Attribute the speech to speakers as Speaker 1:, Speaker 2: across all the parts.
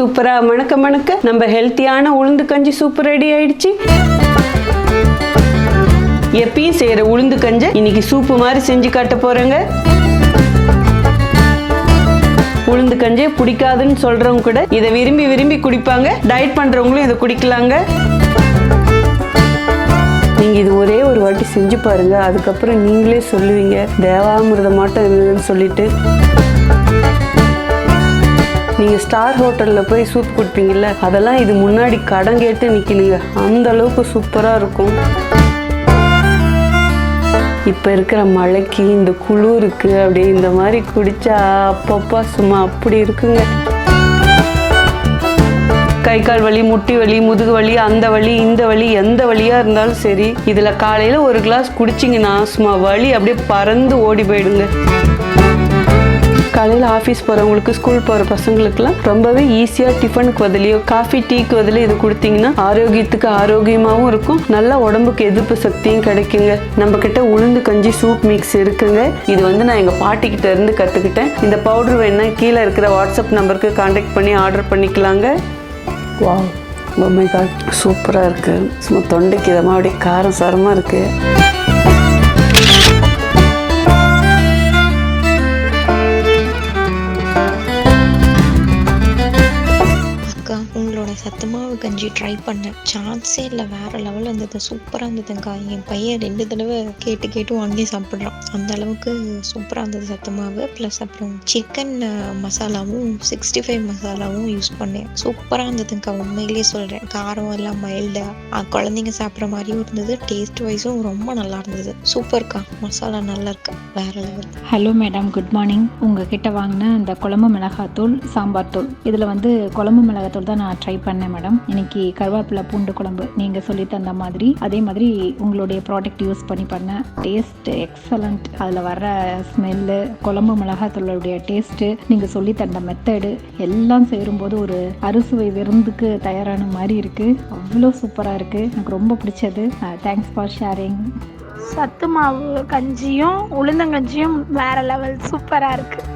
Speaker 1: சூப்பரா மணக்க மணக்க. நம்ம ஹெல்த்தியான உளுந்து கஞ்சி சூப்பர் ரெடி ஆயிடுச்சு. எப்பயும் செய்யற உளுந்து கஞ்சை இன்னைக்கு சூப்பு மாதிரி செஞ்சு காட்ட போறேங்க. உளுந்து கஞ்சே பிடிக்காதுன்னு சொல்றவங்க கூட இதை விரும்பி விரும்பி குடிப்பாங்க. டயட் பண்றவங்களும் இதை குடிக்கலாங்க. நீங்க இது ஒரே ஒரு வாட்டி செஞ்சு பாருங்க. அதுக்கப்புறம் நீங்களே சொல்லுவீங்க. தேவாமிரதம் மாட்டம் இல்லைன்னு சொல்லிட்டு. நீங்கள் ஸ்டார் ஹோட்டலில் போய் சூப் குடிப்பீங்கல்ல? அதெல்லாம் இது முன்னாடி கடன் கேட்டு நிக்கணுங்க. அந்த அளவுக்கு சூப்பராக இருக்கும். இப்போ இருக்கிற மழைக்கு இந்த குளிருக்கு அப்படியே இந்த மாதிரி குடித்தா அப்பப்பா சும்மா அப்படி இருக்குங்க. கை கால் வலி முட்டி வலி முதுகு வலி அந்த வலி இந்த வலி எந்த வழியாக இருந்தாலும் சரி இதில் காலையில் ஒரு கிளாஸ் குடிச்சிங்கன்னா சும்மா வலி அப்படியே பறந்து ஓடி போயிடுங்க. காலையில் ஆஃபீஸ் போகிறவங்களுக்கு ஸ்கூல் போகிற பசங்களுக்குலாம் ரொம்பவே ஈஸியாக டிஃபனுக்கு பதிலையோ காஃபி டீக்கு பதிலோ இது கொடுத்தீங்கன்னா ஆரோக்கியத்துக்கு ஆரோக்கியமாகவும் இருக்கும். நல்ல உடம்புக்கு எதிர்ப்பு சக்தியும் கிடைக்குங்க. நம்ம கிட்ட உளுந்து கஞ்சி சூப் மிக்ஸ் இருக்குங்க. இது வந்து நான் எங்கள் பாட்டிக்கிட்ட இருந்து கற்றுக்கிட்டேன் இந்த பவுடர் வேணா கீழே இருக்கிற வாட்ஸ்அப் நம்பருக்கு காண்டாக்ட் பண்ணி ஆர்டர் பண்ணிக்கலாங்க. வா பொம்மை காட் சூப்பராக இருக்குது சும்மா தொண்டைக்கு இதமாக அப்படியே காரம் சாரமாக இருக்குது
Speaker 2: சான்ஸே இல்லை. வேறு லெவலில் இருந்தது சூப்பராக இருந்ததுங்க்கா என் பையன் ரெண்டு தடவை கேட்டு கேட்டு வாங்கி சாப்பிட்றான். அந்த அளவுக்கு சூப்பராக இருந்தது சத்தமாவு. ப்ளஸ் அப்புறம் சிக்கன் மசாலாவும் சிக்ஸ்டி ஃபைவ் மசாலாவும் யூஸ் பண்ணேன். சூப்பராக இருந்ததுங்க்கா உண்மையிலேயே சொல்கிறேன் காரம் எல்லாம் மைல்டாக குழந்தைங்க சாப்பிட்ற மாதிரியும் இருந்தது. டேஸ்ட் வைஸும் ரொம்ப நல்லா இருந்தது. சூப்பர்க்கா மசாலா நல்லா இருக்கு. வேற level
Speaker 3: hello madam good morning உங்ககிட்ட வாங்கின அந்த குழம்பு மிளகாத்தூள் சாம்பார் தூள். இதில் வந்து குழம்பு மிளகாத்தூள் தான் நான் ட்ரை பண்ணேன் மேடம் இன்னைக்கு கருவேப்பிலை பூ பூண்டு குழம்பு. நீங்கள் சொல்லி தந்த மாதிரி அதே மாதிரி உங்களுடைய ப்ராடக்ட் யூஸ் பண்ணி பண்ண டேஸ்ட் எக்ஸலண்ட் அதில் வர்ற ஸ்மெல்லு குழம்பு மிளகாத்தூளுடைய டேஸ்ட்டு நீங்கள் சொல்லி தந்த மெத்தடு எல்லாம் சேரும்போது ஒரு அறுசுவை விருந்துக்கு தயாரான மாதிரி இருக்குது அவ்வளோ சூப்பராக இருக்குது எனக்கு ரொம்ப பிடிச்சது. தேங்க்ஸ் ஃபார் ஷேரிங்
Speaker 4: சத்து மாவு கஞ்சியும் உளுந்தங்கஞ்சியும் வேற லெவல் சூப்பராக இருக்குது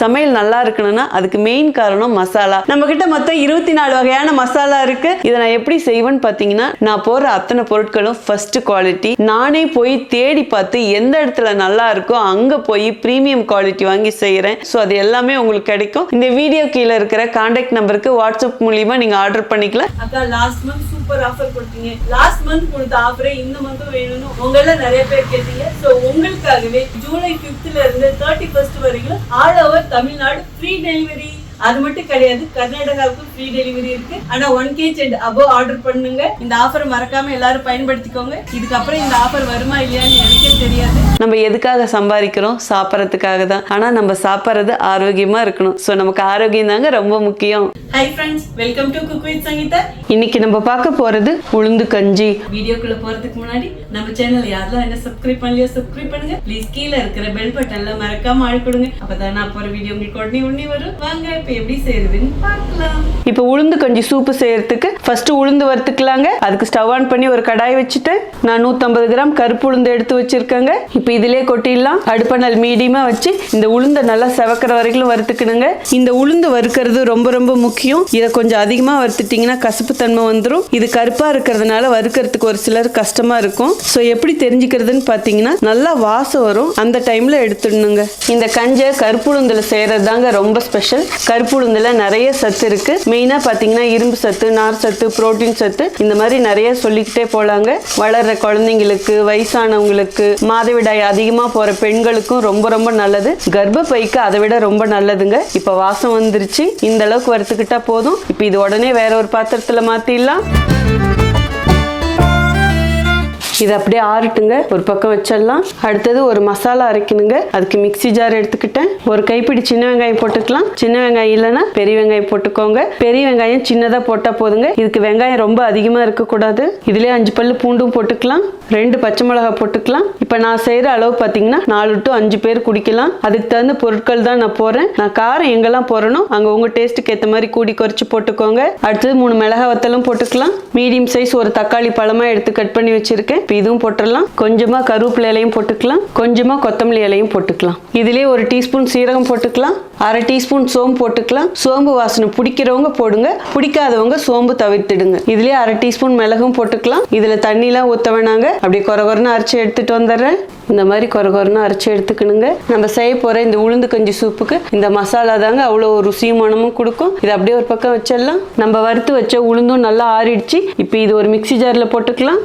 Speaker 1: சமையல் நல்லா இருக்கணும்னா அதுக்கு மெயின் காரணம் மசாலா. நம்ம கிட்ட மொத்தம் இருபத்தி நாலு வகையான மசாலா இருக்கு. இதை நான் எப்படி செய்வேன்னு பார்த்தீங்கன்னா நான் போடுற அத்தனை பொருட்களும் ஃபர்ஸ்ட் குவாலிட்டி நானே போய் தேடி பார்த்து எந்த இடத்துல நல்லா இருக்கோ அங்க போய் ப்ரீமியம் குவாலிட்டி வாங்கி செய்யறேன் ஸோ அது எல்லாமே உங்களுக்கு கிடைக்கும். இந்த வீடியோ கீழே இருக்கிற கான்டாக்ட் நம்பருக்கு வாட்ஸ்அப் மூலியமா நீங்க ஆர்டர் பண்ணிக்கலாம். அக்கா லாஸ்ட் மந்த் சூப்பர் ஆஃபர் கொடுத்தீங்க. லாஸ்ட் மந்த் கொடுத்த ஆஃபரே இந்த மந்த்தும் வேணும்னு உங்கள நிறைய பேர் கேட்டீங்க. ஸோ உங்களுக்காகவே ஜூலை ஃபிஃப்த்ல இருந்து தேர்ட்டி ஃபர்ஸ்ட் வரைக்கும் all over Tamil Nadu free delivery அது மட்டும் கிடையாது கர்நாடகாவுக்கும் ஃப்ரீ டெலிவரி இருக்கு. ஆனா one KG and above order பண்ணுங்க. இந்த ஆஃபர் மறக்காம எல்லாரும் பயன்படுத்திக்கோங்க. இதுக்கப்புறம் இந்த ஆஃபர் வருமா இல்லையான்னு எனக்கே தெரியாது. நம்ம எதுக்காக சம்பாதிக்கிறோம்? சாப்பிட்றதுக்காக தான். ஆனா நம்ம சாப்பிட்றது ஆரோக்கியமா இருக்கணும். ஸோ நமக்கு ஆரோக்கியம் தாங்க ரொம்ப முக்கியம். Hi friends welcome to cook with Sangeetha இன்னைக்கு நம்ம பார்க்க போறது உளுந்து கஞ்சி. வீடியோக்குள்ள போறதுக்கு முன்னாடி நம்ம சேனல் யாரெல்லாம் என்ன சப்ஸ்கிரைப் பண்ணலையோ சப்ஸ்கிரைப் பண்ணுங்க. ப்ளீஸ் கீழே இருக்கிற பெல் பட்டன்ல மறக்காம ஆள் கொடுங்க. அப்பதான் நான் போற வீடியோ உங்களுக்கு உடனே உடனே வரும். வாங்க இப்ப எப்படி செய்யறதுன்னு பார்க்கலாம். இப்போ உளுந்து கஞ்சி சூப்பு செய்யறதுக்கு ஃபர்ஸ்ட் உளுந்து வறுத்துக்கலாங்க. அதுக்கு ஸ்டவ் ஆன் பண்ணி ஒரு கடாய் வச்சுட்டு நான் 150 கிராம் கருப்பு உளுந்து எடுத்து வச்சிருக்கேங்க. இப்போ இதிலே கொட்டிடலாம். அடுப்பனல் மீடியமாக வச்சு இந்த உளுந்தை நல்லா செவக்கிற வரைக்கும் வறுத்துக்கணுங்க. இந்த உளுந்து வறுக்கிறது ரொம்ப ரொம்ப முக்கியம். இதை கொஞ்சம் அதிகமாக வறுத்துட்டிங்கன்னா கசப்பு தன்மை வந்துடும் இது கருப்பாக இருக்கிறதுனால வறுக்கிறதுக்கு ஒரு சிலர் கஷ்டமாக இருக்கும். ஸோ எப்படி தெரிஞ்சுக்கிறதுன்னு பார்த்தீங்கன்னா நல்லா வாசம் வரும். அந்த டைமில் எடுத்துடணுங்க. இந்த கஞ்சை கருப்பு உளுந்தில் செய்கிறது தாங்க ரொம்ப ஸ்பெஷல் கருப்பு உளுந்தில் நிறைய சத்து இருக்குது மெயினாக பார்த்தீங்கன்னா இரும்பு சத்து நார் சத்து புரோட்டீன் சத்து இந்த மாதிரி நிறைய சொல்லிக்கிட்டே போலாங்க. வளர்ற குழந்தைங்களுக்கு வயசானவங்களுக்கு மாதவிடாய் அதிகமாக போகிற பெண்களுக்கும் ரொம்ப ரொம்ப நல்லது. கர்ப்பப்பைக்கு அதை விட ரொம்ப நல்லதுங்க. இப்போ வாசம் வந்துருச்சு. இந்த அளவுக்கு வறுத்துக்கிட்டா போதும். இப்போ இது உடனே வேற ஒரு பாத்திரத்தில் மாற்றிடலாம் இது அப்படியே ஆறட்டுங்க. ஒரு பக்கம் வச்சிடலாம். அடுத்தது ஒரு மசாலா அரைக்கணுங்க. அதுக்கு மிக்ஸி ஜார் எடுத்துக்கிட்டேன். ஒரு கைப்பிடி சின்ன வெங்காயம் போட்டுக்கலாம். சின்ன வெங்காயம் இல்லைன்னா பெரிய வெங்காயம் போட்டுக்கோங்க. பெரிய வெங்காயம் சின்னதாக போட்டால் போதுங்க. இதுக்கு வெங்காயம் ரொம்ப அதிகமாக இருக்கக்கூடாது. இதுலேயே அஞ்சு பல்லு பூண்டும் போட்டுக்கலாம். ரெண்டு பச்சை மிளகா போட்டுக்கலாம். இப்போ நான் செய்கிற அளவு பார்த்தீங்கன்னா நாலு டு அஞ்சு பேர் குடிக்கலாம். அதுக்கு தகுந்த பொருட்கள் தான் நான் போடுறேன் நான் காரம் எங்கெல்லாம் போடுறனோ அங்கே உங்கள் டேஸ்ட்டுக்கு ஏற்ற மாதிரி கூடி குறைச்சி போட்டுக்கோங்க. அடுத்தது மூணு மிளகா வத்தலும் போட்டுக்கலாம். மீடியம் சைஸ் ஒரு தக்காளி பழமாக எடுத்து கட் பண்ணி வச்சுருக்கேன். இப்போ இதுவும் போட்டுடலாம். கொஞ்சமா கருவேப்பிலை இலையும் போட்டுக்கலாம். கொஞ்சமா கொத்தமல்லி இலையும் போட்டுக்கலாம். இதுலயே ஒரு டீஸ்பூன் சீரகம் போட்டுக்கலாம். அரை டீஸ்பூன் சோம்பு போட்டுக்கலாம். சோம்பு வாசனை பிடிக்கிறவங்க போடுங்க. பிடிக்காதவங்க சோம்பு தவிர்த்துடுங்க. இதுலயே அரை டீஸ்பூன் மிளகும் போட்டுக்கலாம். இதுல தண்ணிலாம் ஊத்த வேணாங்க. அப்படியே குறகுறன்னு அரைச்சி எடுத்துட்டு வந்துடுறேன். இந்த மாதிரி குறகுறன்னு அரைச்சி எடுத்துக்கணுங்க. நம்ம செய்ய போற இந்த உளுந்து கஞ்சி சூப்புக்கு இந்த மசாலா தாங்க அவ்வளோ ருசியும் மனமும் கொடுக்கும். இது அப்படியே ஒரு பக்கம் வச்சிடலாம். நம்ம வறுத்து வச்ச உளுந்தும் நல்லா ஆறிடுச்சு. இப்போ இது ஒரு மிக்ஸி ஜாரில் போட்டுக்கலாம்.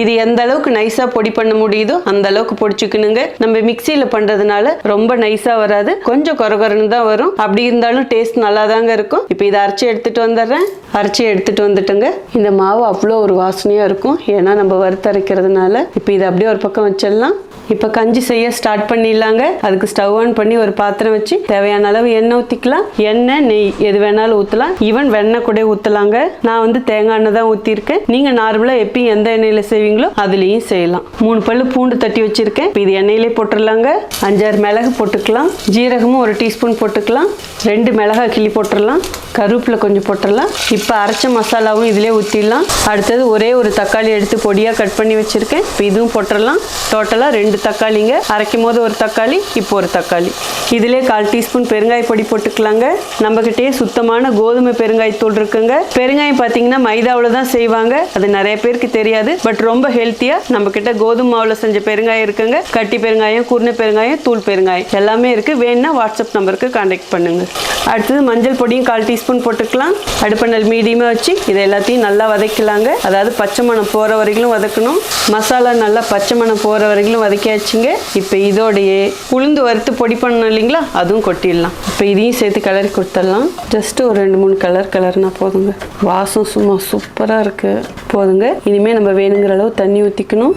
Speaker 1: இது எந்த அளவுக்கு நைஸா பொடி பண்ண முடியுதோ அந்த அளவுக்கு பொடிச்சுக்கணுங்க. நம்ம மிக்சியில பண்றதுனால ரொம்ப நைஸா வராது. கொஞ்சம் குறகுறன்னு தான் வரும். அப்படி இருந்தாலும் டேஸ்ட் நல்லா தாங்க இருக்கும். இப்போ இதை அரைச்சி எடுத்துட்டு வந்துடுறேன். அரைச்சி எடுத்துட்டு வந்துட்டுங்க. இந்த மாவு அவ்வளோ ஒரு வாசனையா இருக்கும். ஏன்னா நம்ம வறுத்தரைக்கிறதுனால. இப்போ இதை அப்படியே ஒரு பக்கம் வச்சிடலாம். இப்போ கஞ்சி செய்ய ஸ்டார்ட் பண்ணிடலாங்க. அதுக்கு ஸ்டவ் ஆன் பண்ணி ஒரு பாத்திரம் வச்சு தேவையான அளவு எண்ணெய் ஊற்றிக்கலாம் எண்ணெய் நெய் எது வேணாலும் ஊற்றலாம் ஈவன் வெண்ணெய் கூட ஊற்றலாங்க நான் வந்து தேங்காய் எண்ணெய் தான் ஊற்றிருக்கேன் நீங்கள் நார்மலாக எப்பயும் எந்த எண்ணெயில் செய்வீங்களோ அதுலேயும் செய்யலாம். மூணு பல்லு பூண்டு தட்டி வச்சுருக்கேன். இப்போ இது எண்ணெயிலே போட்டுடலாங்க. அஞ்சாறு மிளகு போட்டுக்கலாம். ஜீரகமும் ஒரு டீஸ்பூன் போட்டுக்கலாம். ரெண்டு மிளகாய் கிள்ளி போட்டுடலாம். கருவேப்பில கொஞ்சம் போட்டுடலாம். இப்போ அரைச்ச மசாலாவும் இதிலே ஊற்றிடலாம் அடுத்தது ஒரே ஒரு தக்காளி எடுத்து பொடியாக கட் பண்ணி வச்சுருக்கேன். இப்போ இதுவும் போட்டுடலாம். டோட்டலாக ரெண்டு தக்காளிங்க. அரைக்கும் போது ஒரு தக்காளி இப்போ ஒரு தக்காளி. இதிலே கால் டீஸ்பூன் பெருங்காய பொடி போட்டுக்கலாங்க. நம்மக்கிட்டே சுத்தமான கோதுமை பெருங்காயத்தூள் இருக்குங்க. பெருங்காயம் பார்த்தீங்கன்னா மைதாவில் தான் செய்வாங்க. அது நிறைய பேருக்கு தெரியாது. பட் ரொம்ப ஹெல்த்தியாக நம்ம கிட்ட கோதுமை மாவில் செஞ்ச பெருங்காயம் இருக்குங்க. கட்டி பெருங்காயம் குருணை பெருங்காயம் தூள் பெருங்காயம் எல்லாமே இருக்குது வேணும்னா வாட்ஸ்அப் நம்பருக்கு கான்டாக்ட் பண்ணுங்க. அடுத்தது மஞ்சள் பொடியும் கால் டீஸ்பூன் போட்டுக்கலாம். அடுப்பண்ணல் மீடியமாக வச்சு இதை எல்லாத்தையும் நல்லா வதக்கலாங்க. அதாவது பச்சை மணம் போகிற வரைக்கும் வதக்கணும். மசாலா நல்லா பச்சை மணம் போகிற வரைக்கும் வதக்கியாச்சுங்க இப்போ இதோடையே உளுந்து வறுத்து பொடி பண்ணணும் இல்லைங்களா? அதுவும் கொட்டிடலாம். இப்போ இதையும் சேர்த்து கிளறி கொடுத்துடலாம். ஜஸ்ட் ஒரு ரெண்டு மூணு கலர் கலர்னா போதுங்க. வாசம் சும்மா சூப்பராக இருக்குது போதுங்க. இனிமேல் நம்ம வேணுங்கிற அளவு தண்ணி ஊற்றிக்கணும்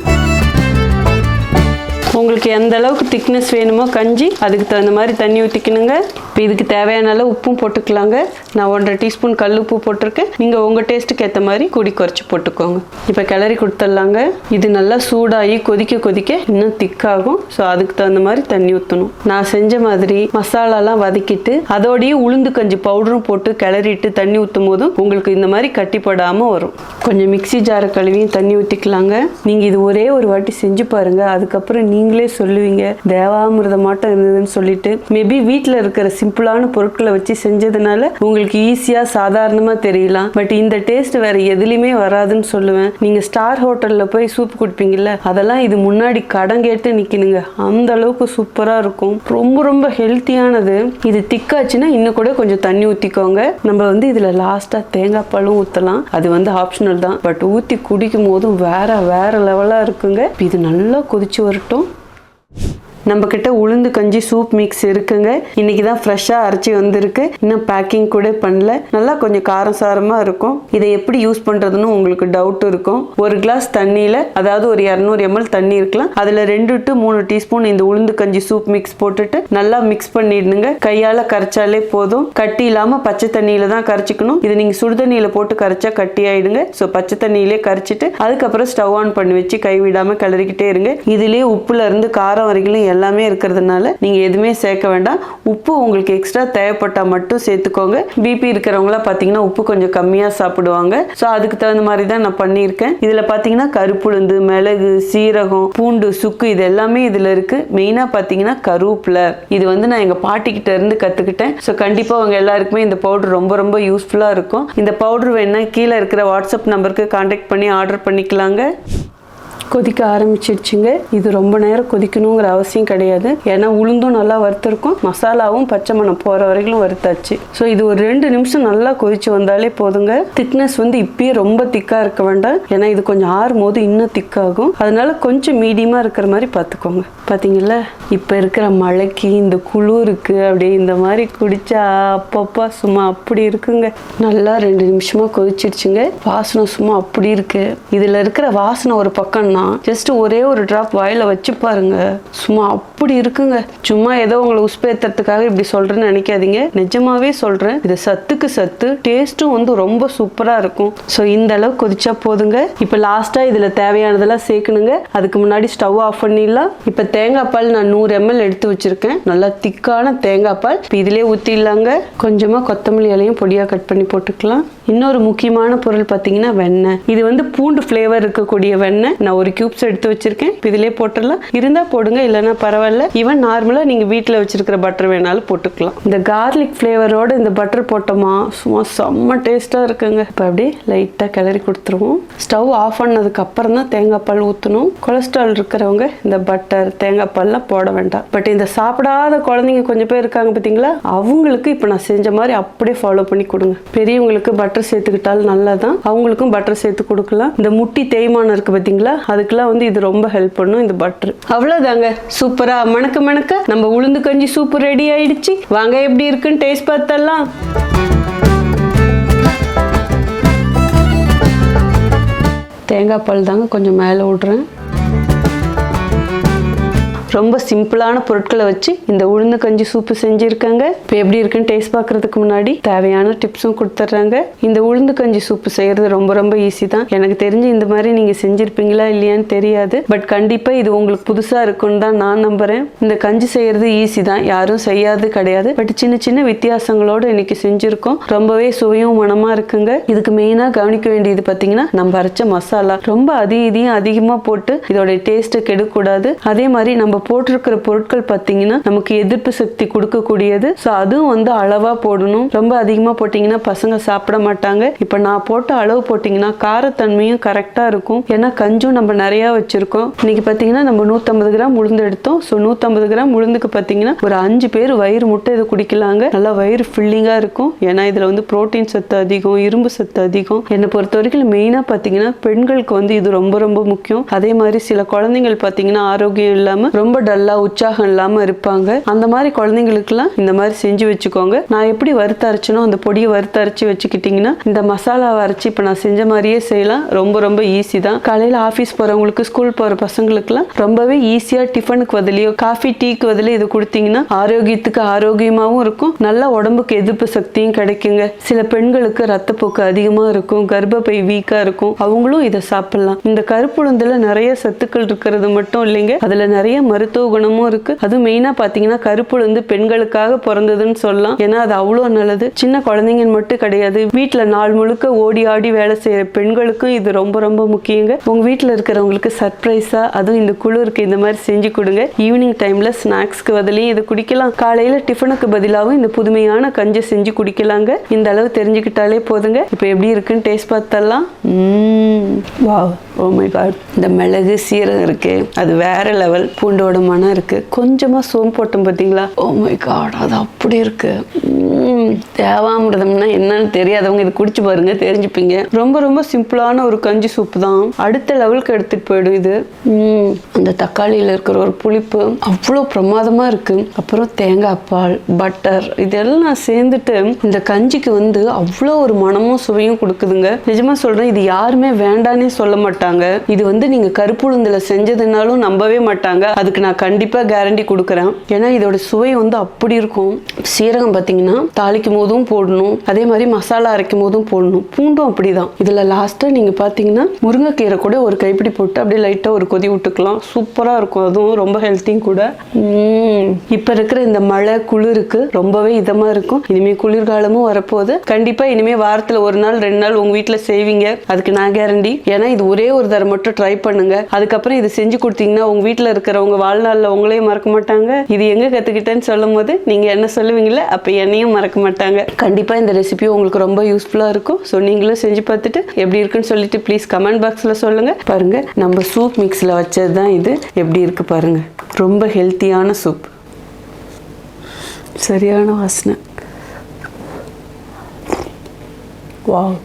Speaker 1: உங்களுக்கு எந்த அளவுக்கு திக்னஸ் வேணுமோ கஞ்சி அதுக்கு தகுந்த மாதிரி தண்ணி ஊற்றிக்கணுங்க இப்போ இதுக்கு தேவையான அளவு உப்பும் போட்டுக்கலாங்க. நான் ஒன்றரை டீஸ்பூன் கல் உப்பு போட்டிருக்கேன். நீங்கள் உங்கள் டேஸ்ட்டுக்கு ஏற்ற மாதிரி குடி குறைச்சி போட்டுக்கோங்க. இப்போ கிளறி கொடுத்துட்லாங்க. இது நல்லா சூடாகி கொதிக்க கொதிக்க இன்னும் திக்காகும் ஸோ அதுக்கு தகுந்த மாதிரி தண்ணி ஊற்றணும் நான் செஞ்ச மாதிரி மசாலாலாம் வதக்கிட்டு அதோடையே உளுந்து கஞ்சி பவுடரும் போட்டு கிளறிட்டு தண்ணி ஊற்றும் போதும் உங்களுக்கு இந்த மாதிரி கட்டிப்படாமல் வரும். கொஞ்சம் மிக்ஸி ஜாரை கழுவியும் தண்ணி ஊற்றிக்கலாங்க நீங்கள் இது ஒரே ஒரு வாட்டி செஞ்சு பாருங்கள் அதுக்கப்புறம் நீ நீங்களே சொல்லுவீங்க. தேவாமிரதம் மாட்டம் இருந்ததுன்னு சொல்லிட்டு. மேபி வீட்டில் இருக்கிற சிம்பிளான பொருட்களை வச்சு செஞ்சதுனால உங்களுக்கு ஈஸியாக சாதாரணமாக தெரியலாம். பட் இந்த டேஸ்ட் வேற எதுலையுமே வராதுன்னு சொல்லுவேன். நீங்கள் ஸ்டார் ஹோட்டலில் போய் சூப் குடிப்பீங்கல்ல அதெல்லாம் இது முன்னாடி கடன் கேட்டு நிற்கணுங்க அந்த அளவுக்கு சூப்பராக இருக்கும். ரொம்ப ரொம்ப ஹெல்த்தியானது இது திக்காச்சுன்னா இன்னும் கூட கொஞ்சம் தண்ணி ஊற்றிக்கோங்க நம்ம வந்து இதில் லாஸ்ட்டாக தேங்காய் பாலும் ஊற்றலாம் அது வந்து ஆப்ஷனல் தான். பட் ஊற்றி குடிக்கும் போதும் வேற வேற லெவலாக இருக்குங்க. இது நல்லா கொதிச்சு வரட்டும். நம்ம கிட்ட உளுந்து கஞ்சி சூப் மிக்ஸ் இருக்குங்க. இன்னைக்கு தான் ஃப்ரெஷ்ஷாக அரைச்சி வந்திருக்கு. இன்னும் பேக்கிங் கூட பண்ணல. நல்லா கொஞ்சம் காரம் சாரமாக இருக்கும். இதை எப்படி யூஸ் பண்ணுறதுன்னு உங்களுக்கு டவுட் இருக்கும். ஒரு கிளாஸ் தண்ணியில் அதாவது ஒரு இரநூறு எம்எல் தண்ணி இருக்கலாம். அதில் ரெண்டு டு மூணு டீஸ்பூன் இந்த உளுந்து கஞ்சி சூப் மிக்ஸ் போட்டுட்டு நல்லா மிக்ஸ் பண்ணிடுங்க. கையால் கரைச்சாலே போதும். கட்டி இல்லாமல் பச்சை தண்ணியில் தான் கரைச்சிக்கணும். இது நீங்கள் சுடுதண்ணியில் போட்டு கரைச்சா கட்டி ஆயிடுங்க. ஸோ பச்சை தண்ணியிலே கரைச்சிட்டு அதுக்கப்புறம் ஸ்டவ் ஆன் பண்ணி வச்சு கை விடாமல் கிளறிக்கிட்டே இருங்க. இதுலேயே உப்புல இருந்து காரம் வரைக்கும் எல்லாமே இருக்கிறதுனால நீங்கள் எதுவுமே சேர்க்க வேண்டாம். உப்பு உங்களுக்கு எக்ஸ்ட்ரா தேவைப்பட்டால் மட்டும் சேர்த்துக்கோங்க. பிபி இருக்கிறவங்களாம் பார்த்தீங்கன்னா உப்பு கொஞ்சம் கம்மியாக சாப்பிடுவாங்க. ஸோ அதுக்கு தகுந்த மாதிரி தான் நான் பண்ணியிருக்கேன். இதில் பார்த்தீங்கன்னா கருப்புளுந்து மிளகு சீரகம் பூண்டு சுக்கு இது எல்லாமே இதில் இருக்குது மெயினாக பார்த்தீங்கன்னா கருவேப்பிலை. இது வந்து நான் எங்கள் பாட்டிக்கிட்ட இருந்து கற்றுக்கிட்டேன் ஸோ கண்டிப்பாக அவங்க எல்லாருக்குமே இந்த பவுடர் ரொம்ப ரொம்ப யூஸ்ஃபுல்லாக இருக்கும். இந்த பவுடர் வேணா கீழே இருக்கிற வாட்ஸ்அப் நம்பருக்கு காண்டாக்ட் பண்ணி ஆர்டர் பண்ணிக்கலாங்க. கொதிக்க ஆரம்பிச்சிடுச்சுங்க இது ரொம்ப நேரம் கொதிக்கணுங்கிற அவசியம் கிடையாது. ஏன்னா உளுந்தும் நல்லா வறுத்திருக்கும். மசாலாவும் பச்சை மணம் போகிற வரைக்கும் வறுத்தாச்சு. ஸோ இது ஒரு ரெண்டு நிமிஷம் நல்லா கொதிச்சு வந்தாலே போதுங்க. திக்னஸ் வந்து இப்பயே ரொம்ப திக்காக இருக்க வேண்டாம். ஏன்னா இது கொஞ்சம் ஆறும் போது இன்னும் திக்காகும். அதனால கொஞ்சம் மீடியமாக இருக்கிற மாதிரி பார்த்துக்கோங்க. பார்த்தீங்களா? இப்போ இருக்கிற மழைக்கு இந்த குளிருக்கு அப்படியே இந்த மாதிரி குடிச்சா அப்பப்பா சும்மா அப்படி இருக்குங்க. நல்லா ரெண்டு நிமிஷமாக கொதிச்சிருச்சுங்க. வாசனை சும்மா அப்படி இருக்கு. இதில் இருக்கிற வாசனை ஒரு பக்கம் பக்கம்னா ஜஸ்ட் ஒரே ஒரு ட்ராப் வாயில வச்சு பாருங்க. சும்மா அப்படி இருக்குங்க. சும்மா ஏதோ உங்களை உஸ்பேத்துறதுக்காக இப்படி சொல்றேன்னு நினைக்காதீங்க. நிஜமாவே சொல்றேன். இது சத்துக்கு சத்து டேஸ்ட்டும் வந்து ரொம்ப சூப்பரா இருக்கும். ஸோ இந்த அளவு கொதிச்சா போதுங்க. இப்போ லாஸ்டா இதுல தேவையானதெல்லாம் சேர்க்கணுங்க. அதுக்கு முன்னாடி ஸ்டவ் ஆஃப் பண்ணிடலாம். இப்போ தேங்காய் பால் நான் நூறு எம்எல் எடுத்து வச்சிருக்கேன். நல்லா திக்கான தேங்காய் பால். இப்போ இதிலே ஊற்றிடலாங்க கொஞ்சமா கொத்தமல்லி இலையும் பொடியா கட் பண்ணி போட்டுக்கலாம். இன்னொரு முக்கியமான பொருள் பார்த்தீங்கன்னா வெண்ணெய். இது வந்து பூண்டு ஃப்ளேவர் இருக்கக்கூடிய வெண்ணெய். நான் ஒரு கியூப்ஸ் எடுத்து வச்சிருக்கேன். இப்போ இதிலே போட்டுடலாம். இருந்தா போடுங்க இல்லைன்னா பரவாயில்ல. ஈவன் நார்மலாக நீங்கள் வீட்டில் வச்சிருக்கிற பட்டர் வேணாலும் போட்டுக்கலாம். இந்த கார்லிக் ஃப்ளேவரோட இந்த பட்டர் போட்டோமா சும்மா செம்ம டேஸ்ட்டாக இருக்குங்க. இப்போ அப்படியே லைட்டாக கிளறி கொடுத்துருவோம். ஸ்டவ் ஆஃப் பண்ணதுக்கு அப்புறம் தான் தேங்காய் பால் ஊற்றணும் கொலஸ்ட்ரால் இருக்கிறவங்க இந்த பட்டர் தேங்காய் பால்லாம் போட வேண்டாம். பட் இந்த சாப்பிடாத குழந்தைங்க கொஞ்சம் பேர் இருக்காங்க பார்த்தீங்களா அவங்களுக்கு இப்போ நான் செஞ்ச மாதிரி அப்படியே ஃபாலோ பண்ணி கொடுங்க. பெரியவங்களுக்கு பட்டர் சேர்த்துக்கிட்டாலும் நல்லதான் அவங்களுக்கும் பட்டர் சேர்த்து கொடுக்கலாம். இந்த முட்டி தேய்மானம் இருக்கு பார்த்தீங்களா அதுக்கெல்லாம் வந்து இது ரொம்ப ஹெல்ப் பண்ணும் இந்த பட்டர் அவ்வளோதாங்க சூப்பராக மணக்க மணக்க நம்ம உளுந்து கஞ்சி சூப்பு ரெடி ஆயிடுச்சு. வாங்க எப்படி இருக்குன்னு டேஸ்ட் பார்த்தலாம் தேங்காய் பால் தாங்க கொஞ்சம் மேலே விட்றேன் ரொம்ப சிம்பிளான பொருட்களை வச்சு இந்த உளுந்து கஞ்சி சூப்பு செஞ்சுருக்காங்க. இப்போ எப்படி இருக்குன்னு டேஸ்ட் பார்க்கறதுக்கு முன்னாடி தேவையான டிப்ஸும் கொடுத்துட்றாங்க. இந்த உளுந்து கஞ்சி சூப்பு செய்யறது ரொம்ப ரொம்ப ஈஸி தான். எனக்கு தெரிஞ்சு இந்த மாதிரி நீங்கள் செஞ்சுருப்பீங்களா இல்லையான்னு தெரியாது. பட் கண்டிப்பாக இது உங்களுக்கு புதுசாக இருக்குன்னு தான் நான் நம்புகிறேன் இந்த கஞ்சி செய்யறது ஈஸி தான். யாரும் செய்யாது கிடையாது. பட் சின்ன சின்ன வித்தியாசங்களோடு இன்னைக்கு செஞ்சுருக்கோம். ரொம்பவே சுவையும் மனமாக இருக்குங்க. இதுக்கு மெயினாக கவனிக்க வேண்டியது பார்த்தீங்கன்னா நம்ம அரைச்ச மசாலா. ரொம்ப அதி இதையும் அதிகமாக போட்டு இதோட டேஸ்ட்டு கெடுக்கூடாது. அதே மாதிரி நம்ம போட்டிருக்கிற பொருட்கள் பார்த்தீங்கன்னா நமக்கு எதிர்ப்பு சக்தி கொடுக்கக்கூடியது. ஸோ அதுவும் வந்து அளவாக போடணும். ரொம்ப அதிகமாக போட்டிங்கன்னா பசங்க சாப்பிட மாட்டாங்க. இப்போ நான் போட்ட அளவு போட்டிங்கன்னா காரத்தன்மையும் கரெக்டாக இருக்கும். ஏன்னா கஞ்சும் நம்ம நிறையா வச்சுருக்கோம். இன்னைக்கு பார்த்தீங்கன்னா நம்ம நூற்றம்பது கிராம் உளுந்து எடுத்தோம். ஸோ நூற்றம்பது கிராம் உளுந்துக்கு பார்த்தீங்கன்னா ஒரு அஞ்சு பேர் வயிறு முட்டை இதை குடிக்கலாங்க. நல்லா வயிறு ஃபில்லிங்காக இருக்கும். ஏன்னா இதில் வந்து புரோட்டீன் சத்து அதிகம் இரும்பு சத்து அதிகம். என்னை பொறுத்த வரைக்கும் மெயினாக பார்த்தீங்கன்னா பெண்களுக்கு வந்து இது ரொம்ப ரொம்ப முக்கியம். அதே மாதிரி சில குழந்தைகள் பார்த்தீங்கன்னா ஆரோக்கியம் இல்லாமல் ரொம்ப டல்லாக உற்சாகம் இல்லாமல் இருப்பாங்க. அந்த மாதிரி குழந்தைங்களுக்குலாம் இந்த மாதிரி செஞ்சு வச்சுக்கோங்க. நான் எப்படி வறுத்தரைச்சனோ அந்த பொடியை வறுத்தரைச்சி வச்சுக்கிட்டிங்கன்னா இந்த மசாலாவை அரைச்சி இப்போ நான் செஞ்ச மாதிரியே செய்யலாம். ரொம்ப ரொம்ப ஈஸி தான். காலையில் ஆஃபீஸ் போகிறவங்களுக்கு ஸ்கூல் போகிற பசங்களுக்குலாம் ரொம்பவே ஈஸியாக டிஃபனுக்கு பதிலையோ காஃபி டீக்கு பதிலோ இது கொடுத்தீங்கன்னா ஆரோக்கியத்துக்கு ஆரோக்கியமாகவும் இருக்கும். நல்ல உடம்புக்கு எதிர்ப்பு சக்தியும் கிடைக்குங்க. சில பெண்களுக்கு ரத்தப்போக்கு அதிகமாக இருக்கும் கர்ப்பப்பை வீக்காக இருக்கும். அவங்களும் இதை சாப்பிடலாம். இந்த கருப்புழுந்தில் நிறைய சத்துக்கள் இருக்கிறது மட்டும் இல்லைங்க. அதில் நிறைய மருத்துவ குணமும் இருக்கு. அதுவும் மெயினாக பாத்தீங்கன்னா கருப்புழுந்து பெண்களுக்காக பிறந்ததுன்னு சொல்லலாம். ஏன்னா அது அவ்வளோ நல்லது. சின்ன குழந்தைங்க மட்டும் கிடையாது. வீட்டில் நாள் முழுக்க ஓடி ஆடி வேலை செய்கிற பெண்களுக்கும் இது ரொம்ப ரொம்ப முக்கியங்க. உங்கள் வீட்டில் இருக்கிறவங்களுக்கு சர்ப்ரைஸாக அதுவும் இந்த குளிருக்கு இந்த மாதிரி செஞ்சு கொடுங்க. ஈவினிங் டைமில் ஸ்நாக்ஸ்க்கு பதிலையும் இதை குடிக்கலாம். காலையில் டிஃபனுக்கு பதிலாகவும் இந்த புதுமையான கஞ்சி செஞ்சு குடிக்கலாங்க. இந்த அளவு தெரிஞ்சுக்கிட்டாலே போதுங்க. இப்போ எப்படி இருக்குன்னு டேஸ்ட் பார்த்தலாம் வா ஓ மை காட் oh இந்த மிளகு சீரகம் இருக்கு. அது வேற லெவல் பூண்டு பூண்டோட மனம் இருக்கு. கொஞ்சமா சோம்பு போட்டோம் பார்த்தீங்களா ஓ oh மை காட் அது அப்படி இருக்கு. தேவாமிரதம்னா என்னன்னு தெரியாதவங்க இது குடிச்சு பாருங்க தெரிஞ்சுப்பீங்க. ரொம்ப ரொம்ப சிம்பிளான ஒரு கஞ்சி சூப்பு தான். அடுத்த லெவலுக்கு எடுத்துட்டு போயிடும் இது. அந்த தக்காளியில் இருக்கிற ஒரு புளிப்பு அவ்வளோ பிரமாதமா இருக்கு. அப்புறம் தேங்காய் பால் பட்டர் இதெல்லாம் சேர்ந்துட்டு இந்த கஞ்சிக்கு வந்து அவ்வளோ ஒரு மனமும் சுவையும் கொடுக்குதுங்க. நிஜமா சொல்றேன் இது யாருமே வேண்டானே சொல்ல மாட்டாங்க. இது வந்து நீங்க கருப்புளுந்துல செஞ்சதுனாலும் நம்பவே மாட்டாங்க. உங்களுக்கு நான் கண்டிப்பாக கேரண்டி கொடுக்குறேன். ஏன்னா இதோட சுவை வந்து அப்படி இருக்கும். சீரகம் பார்த்தீங்கன்னா தாளிக்கும் போதும் போடணும். அதே மாதிரி மசாலா அரைக்கும் போதும் போடணும். பூண்டும் அப்படிதான். இதில் லாஸ்ட்டாக நீங்கள் பார்த்தீங்கன்னா முருங்கைக்கீரை கூட ஒரு கைப்பிடி போட்டு அப்படியே லைட்டாக ஒரு கொதி விட்டுக்கலாம். சூப்பராக இருக்கும். அதுவும் ரொம்ப ஹெல்த்தியும் கூட. இப்போ இருக்கிற இந்த மழை குளிருக்கு ரொம்பவே இதமாக இருக்கும். இனிமேல் குளிர்காலமும் வரப்போகுது. கண்டிப்பாக இனிமேல் வாரத்தில் ஒரு நாள் ரெண்டு நாள் உங்கள் வீட்டில் செய்வீங்க. அதுக்கு நான் கேரண்டி ஏன்னா இது ஒரே ஒரு தடவை மட்டும் ட்ரை பண்ணுங்கள் அதுக்கப்புறம் இது செஞ்சு கொடுத்தீங்கன்னா உங்கள் வீட்டில் இருக்கிறவங்க வாழ்நாளில் உங்களையும் மறக்க மாட்டாங்க. இது எங்கே கற்றுக்கிட்டேன்னு சொல்லும் போது நீங்கள் என்ன சொல்லுவீங்களே அப்போ என்னையும் மறக்க மாட்டாங்க. கண்டிப்பாக இந்த ரெசிபி உங்களுக்கு ரொம்ப யூஸ்ஃபுல்லாக இருக்கும். ஸோ நீங்களும் செஞ்சு பார்த்துட்டு எப்படி இருக்குன்னு சொல்லிட்டு ப்ளீஸ் கமெண்ட் பாக்ஸில் சொல்லுங்கள் பாருங்கள் நம்ம சூப் மிக்ஸில் வச்சது தான் இது. எப்படி இருக்குது பாருங்கள் ரொம்ப ஹெல்த்தியான சூப் சரியான வாசனை. வாவ்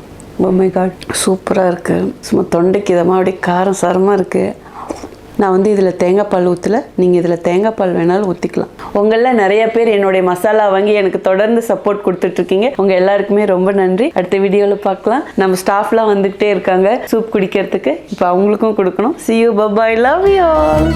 Speaker 1: பொம்மை oh காட் சூப்பராக இருக்குது சும்மா தொண்டைக்கு இதமாக அப்படியே காரம் சாரமாக இருக்குது நான் வந்து இதில் தேங்காய் பால் ஊற்றல நீங்கள் இதில் தேங்காய் பால் வேணாலும் ஊற்றிக்கலாம் உங்களில் நிறைய பேர் என்னுடைய மசாலா வாங்கி எனக்கு தொடர்ந்து சப்போர்ட் கொடுத்துட்ருக்கீங்க. உங்கள் எல்லாருக்குமே ரொம்ப நன்றி. அடுத்த வீடியோவில் பார்க்கலாம். நம்ம ஸ்டாஃப்லாம் வந்துக்கிட்டே இருக்காங்க. சூப் குடிக்கிறதுக்கு. இப்போ அவங்களுக்கும் கொடுக்கணும். See you bye bye love you all